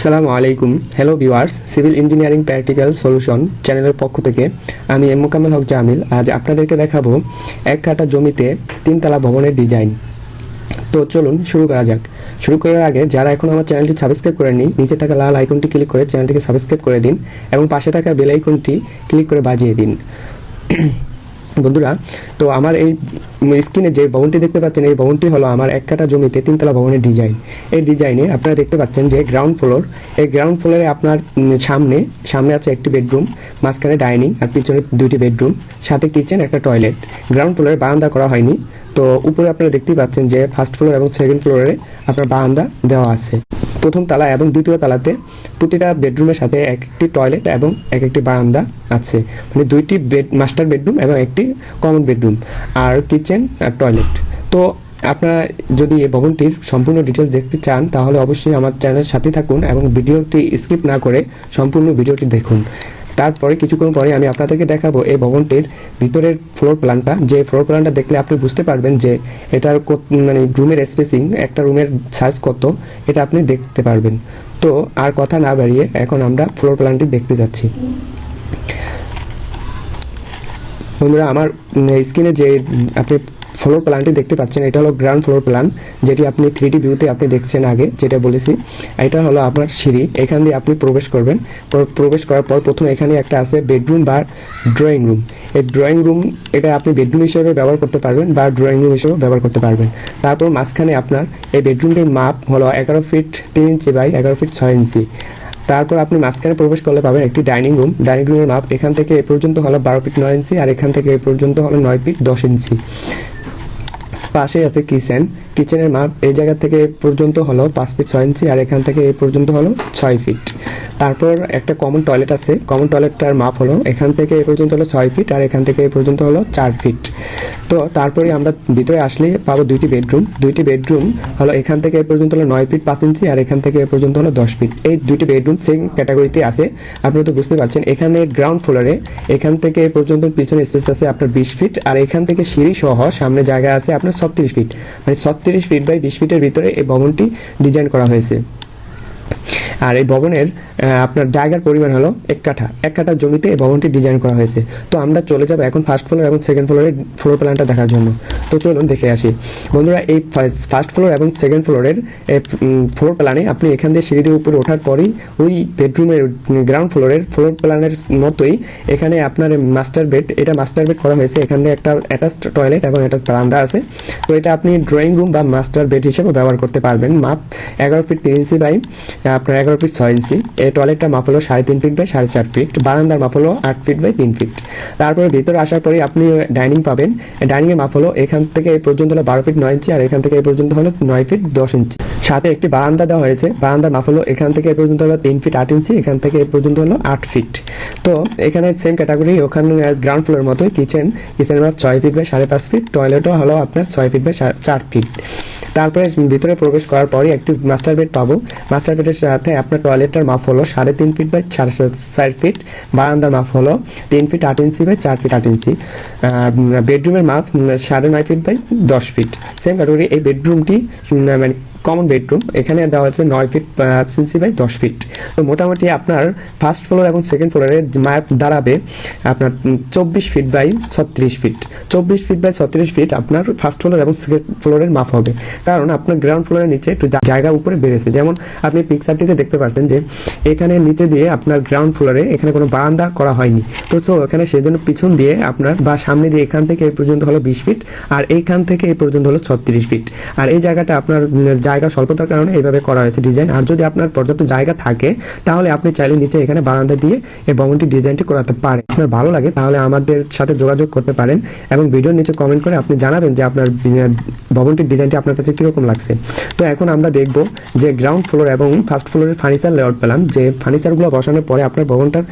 আসসালামু আলাইকুম। Hello viewers civil engineering practical solution চ্যানেলের পক্ষ থেকে আমি এম মোকামেল হক জামিল। আজ আপনাদেরকে দেখাবো এক কাটা জমিতে তিনতলা ভবনের ডিজাইন তো চলুন শুরু করা যাক। শুরু করার আগে যারা এখন আমার চ্যানেলটি সাবস্ক্রাইব করেননি, নিচে থাকা লাল আইকনটি ক্লিক করে চ্যানেলটিকে সাবস্ক্রাইব করে দিন এবং পাশে থাকা বেল আইকনটি ক্লিক করে বাজিয়ে দিন। বন্ধুরা, তো আমার এই স্ক্রিনে যে ভবনটি দেখতে পাচ্ছেন, এই ভবনটি হলো আমার এক কাটা জমিতে তিনতলা ভবনের ডিজাইন এই ডিজাইনে আপনারা দেখতে পাচ্ছেন যে গ্রাউন্ড ফ্লোর এই গ্রাউন্ড ফ্লোরে আপনার সামনে সামনে আছে একটি বেডরুম মাঝখানে ডাইনিং আর পিছনে দুইটি বেডরুম সাথে কিচেন একটা টয়লেট গ্রাউন্ড ফ্লোরে বারান্দা করা হয়নি। তো উপরে আপনারা দেখতেই পাচ্ছেন যে ফার্স্ট ফ্লোর এবং সেকেন্ড ফ্লোরে আপনার বারান্দা দেওয়া আছে। প্রথম তালা এবং দ্বিতীয় তালাতে প্রতিটা বেডরুমের সাথে একটি টয়লেট এবং এক একটি বারান্দা আছে। মানে দুইটি বেড, মাস্টার বেডরুম এবং একটি কমন বেডরুম আর কিচেন আর টয়লেট। তো আপনারা যদি এই ভবনটির সম্পূর্ণ ডিটেলস দেখতে চান, তাহলে অবশ্যই আমার চ্যানেলের সাথে থাকুন এবং ভিডিওটি স্কিপ না করে সম্পূর্ণ ভিডিওটি দেখুন। তারপরে কিছুক্ষণ পরে আমি আপনাদেরকে দেখাবো এই ভবনটির ভিতরের ফ্লোর প্ল্যানটা যে ফ্লোর প্ল্যানটা দেখলে আপনি বুঝতে পারবেন যে এটার মানে রুমের স্পেসিং একটা রুমের সাইজ কত, এটা আপনি দেখতে পারবেন। তো আর কথা না বাড়িয়ে এখন আমরা ফ্লোর প্ল্যানটি দেখতে যাচ্ছি। বন্ধুরা, আমার স্ক্রিনে যে আপনি ফ্লোর প্ল্যানটি দেখতে পাচ্ছেন, এটা হলো গ্রাউন্ড ফ্লোর প্ল্যান যেটি আপনি থ্রি ভিউতে আপনি দেখছেন আগে, যেটা বলেছি। এটা হলো আপনার সিঁড়ি, এখান দিয়ে আপনি প্রবেশ করবেন। প্রবেশ করার পর প্রথমে এখানে একটা আছে বেডরুম বা ড্রয়িং রুম এই ড্রয়িং রুম এটা আপনি বেডরুম হিসেবে ব্যবহার করতে পারবেন বা ড্রয়িং রুম হিসেবে ব্যবহার করতে পারবেন। তারপর মাঝখানে আপনার এই বেডরুমটির মাপ হলো এগারো ফিট তিন ইঞ্চি বাই এগারো ফিট ছয় ইঞ্চি তারপর আপনি মাঝখানে প্রবেশ করলে পাবেন একটি ডাইনিং রুম ডাইনিং রুমের মাপ এখান থেকে এ পর্যন্ত হলো বারো ফিট নয় ইঞ্চি আর এখান থেকে এ পর্যন্ত হলো নয় ফিট দশ ইঞ্চি পাশে আছে কিচেন। কিচেনের মাপ এই জায়গা থেকে পর্যন্ত হলো পাঁচ ফিট ছয় ইঞ্চি, আর এখান থেকে এই পর্যন্ত হলো ছয় ফিট। তারপর একটা কমন টয়লেট আছে। কমন টয়লেটটার মাপ হলো এখান থেকে এ পর্যন্ত হলো ছয় ফিট, আর এখান থেকে এ পর্যন্ত হলো চার ফিট। তো তারপরে আমরা ভিতরে আসলে পাবো দুইটি বেডরুম দুইটি বেডরুম হলো এখান থেকে এ পর্যন্ত হলো নয় ফিট পাঁচ ইঞ্চি, আর এখান থেকে এ পর্যন্ত হলো দশ ফিট। এই দুইটি বেডরুম সেম ক্যাটাগরিতে আছে। আপনি তো বুঝতে পারছেন, এখানে গ্রাউন্ড ফ্লোরে এখান থেকে এ পর্যন্ত পিছনে স্পেস আছে আপনার বিশ ফিট, আর এখান থেকে সিঁড়ি সহ সামনে জায়গা আছে আপনার ছত্রিশ ফিট মানে ছত্রিশ ফিট বাই বিশ ফিটের ভিতরে এই ভবনটি ডিজাইন করা হয়েছে। আর এই ভবনের আপনার জায়গার পরিমাণ হলো এক কাঠা। এক কাঠার জমিতে এই ভবনটি ডিজাইন করা হয়েছে। তো আমরা চলে যাব এখন ফার্স্ট ফ্লোর এবং সেকেন্ড ফ্লোরের ফ্লোর প্ল্যানটা দেখার জন্য। তো চলুন দেখে আসি। বন্ধুরা, এই ফার্স্ট ফ্লোর এবং সেকেন্ড ফ্লোরের ফ্লোর প্ল্যানে আপনি এখান দিয়ে সিঁড়ি দিয়ে উপরে ওঠার পরই ওই বেডরুমের গ্রাউন্ড ফ্লোরের ফ্লোর প্ল্যানের মতোই এখানে আপনার মাস্টার বেড এটা মাস্টার বেড করা হয়েছে। এখান এখানে একটা অ্যাটাচড টয়লেট এবং অ্যাটাচ বারান্দা আছে। তো এটা আপনি ড্রয়িং রুম বা মাস্টার বেড হিসেবে ব্যবহার করতে পারবেন। মাপ এগারো ফিট তিন ইঞ্চি বাই, আপনার এগারো ফিট ছয় ইঞ্চি এই টয়লেটটার মাপ হলো সাড়ে তিন ফিট বাই সাড়ে চার ফিট বারান্দার মাপ হলো আট ফিট বাই তিন ফিট তারপরে ভিতরে আসার পরে আপনি ডাইনিং পাবেন। ডাইনিংয়ের মাপ হলো এখান থেকে এই পর্যন্ত হলো বারো ফিট নয় ইঞ্চি, আর এখান থেকে এই পর্যন্ত হলো নয় ফিট দশ ইঞ্চি। সাথে একটি বারান্দা দেওয়া হয়েছে। বারান্দার মাপ হলো এখান থেকে এ পর্যন্ত হলো তিন ফিট আট ইঞ্চি, এখান থেকে এ পর্যন্ত হলো আট ফিট। তো এখানে সেম ক্যাটাগরি ওখানে গ্রাউন্ড ফ্লোর মতোই কিচেন কিচেনের ছয় ফিট বাই সাড়ে পাঁচ ফিট টয়লেটও হলো আপনার ছয় ফিট বাই চার ফিট। তারপরে ভিতরে প্রবেশ করার পরই একটি মাস্টার বেড পাবো। মাস্টার বেডের সাথে আপনার টয়লেটটার মাপ হলো সাড়ে তিন ফিট বাই চার ফিট বারান্দার মাপ হলো তিন ফিট আট ইঞ্চি বাই চার ফিট আট ইঞ্চি বেডরুমের মাপ সাড়ে নয় ফিট বাই দশ ফিট সেম ক্যাটাগরি এই বেডরুমটি মানে কমন বেডরুম এখানে দেওয়া হয়েছে নয় ফিট পাঁচ ইঞ্চি বাই দশ ফিট তো মোটামুটি আপনার ফার্স্ট ফ্লোর এবং সেকেন্ড ফ্লোরে ম্যাপ দাঁড়াবে আপনার চব্বিশ ফিট বাই ছত্রিশ ফিট চব্বিশ ফিট বাই ছত্রিশ ফিট আপনার ফার্স্ট ফ্লোর এবং সেকেন্ড ফ্লোরের মাপ হবে। কারণ আপনার গ্রাউন্ড ফ্লোরের নিচে একটু জায়গা উপরে বেড়েছে। যেমন আপনি পিকচারটিতে দেখতে পাচ্ছেন যে এখানে নিচে দিয়ে আপনার গ্রাউন্ড ফ্লোরে এখানে কোনো বারান্দা করা হয়নি। তো তো এখানে সেজন্য পিছন দিয়ে আপনার বা সামনে দিয়ে এখান থেকে এই পর্যন্ত হলো বিশ ফিট আর এইখান থেকে এই পর্যন্ত হলো ছত্রিশ ফিট আর এই জায়গাটা আপনার জায়গা স্বল্পতার কারণে এইভাবে করা হয়েছে ডিজাইন আর যদি আপনার পর্যাপ্ত জায়গা থাকে, তাহলে আপনি চাইলে নিচে এখানে বারান্দা দিয়ে এই ভবনটি ডিজাইনটি করাতে পারেন। আপনার ভালো লাগে, তাহলে আমাদের সাথে যোগাযোগ করতে পারেন এবং ভিডিওর নিচে কমেন্ট করে আপনি জানাবেন যে আপনার ভবনটির ডিজাইনটি আপনার কাছে কীরকম লাগছে। তো এখন আমরা দেখব যে গ্রাউন্ড ফ্লোর এবং ফার্স্ট ফ্লোরের ফার্নিচার লেআউট পেলাম, যে ফার্নিচারগুলো বসানোর পরে আপনার ভবনটার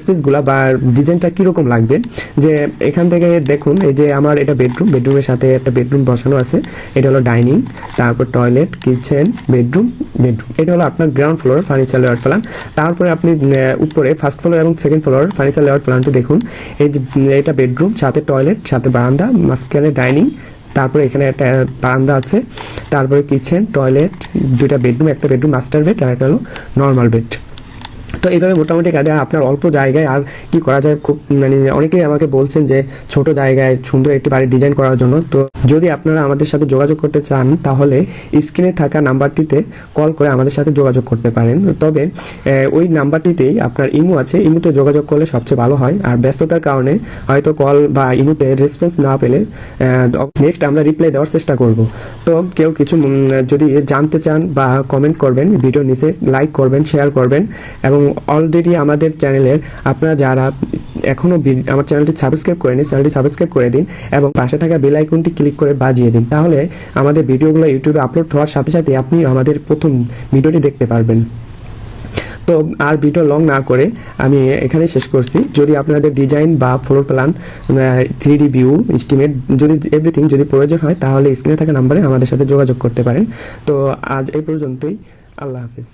স্পেসগুলো বা ডিজাইনটা কীরকম লাগবে? যে এখান থেকে দেখুন, এই যে আমার এটা বেডরুম বেডরুমের সাথে একটা বেডরুম বসানো আছে। এটা হলো ডাইনিং তারপর টয়লেট কিচেন বেডরুম বেডরুম এটা হলো আপনার ground floor furniture layout plan তারপরে আপনি উপরে ফার্স্ট ফ্লোর এবং সেকেন্ড ফ্লোর ফার্নিচার লেআউট প্ল্যানটি দেখুন। এই যে এটা বেডরুম সাথে টয়লেট সাথে বারান্দা, মাঝখানে ডাইনিং তারপরে এখানে একটা বারান্দা আছে। তারপরে কিচেন টয়লেট দুইটা বেডরুম একটা বেডরুম মাস্টার বেড আর একটা হলো নর্মাল বেড তো এইভাবে মোটামুটি আপনার অল্প জায়গায় আর কি করা যায় খুব মানে অনেকেই আমাকে বলছেন যে ছোট জায়গায় সুন্দর একটি বাড়ি ডিজাইন করার জন্য। তো যদি আপনারা আমাদের সাথে যোগাযোগ করতে চান, তাহলে স্ক্রিনে থাকা নাম্বারটিতে কল করে আমাদের সাথে যোগাযোগ করতে পারেন। তবে ওই নাম্বারটিতেই আপনার ইমো আছে, ইমোতে যোগাযোগ করলে সবচেয়ে ভালো হয়। আর ব্যস্ততার কারণে হয়তো কল বা ইমোতে রেসপন্স না পেলে নেক্সট আমরা রিপ্লাই দেওয়ার চেষ্টা করব। তো কেউ কিছু যদি জানতে চান বা কমেন্ট করবেন ভিডিও নিচে লাইক করবেন শেয়ার করবেন এবং অলরেডি আমাদের চ্যানেলের, আপনারা যারা এখনও আমার চ্যানেলটি সাবস্ক্রাইব করেনি চ্যানেলটি সাবস্ক্রাইব করে দিন এবং পাশে থাকা বেল আইকনটি ক্লিক করে বাজিয়ে দিন। তাহলে আমাদের ভিডিওগুলো ইউটিউবে আপলোড হওয়ার সাথে সাথে আপনি আমাদের প্রথম ভিডিওটি দেখতে পারবেন। তো আর ভিডিও লং না করে আমি এখানে শেষ করছি। যদি আপনাদের ডিজাইন বা floor plan three D view estimate যদি এভরিথিং যদি প্রয়োজন হয়, তাহলে স্ক্রিনে থাকা নাম্বারে আমাদের সাথে যোগাযোগ করতে পারেন। তো আজ এই পর্যন্তই। আল্লাহ হাফিজ।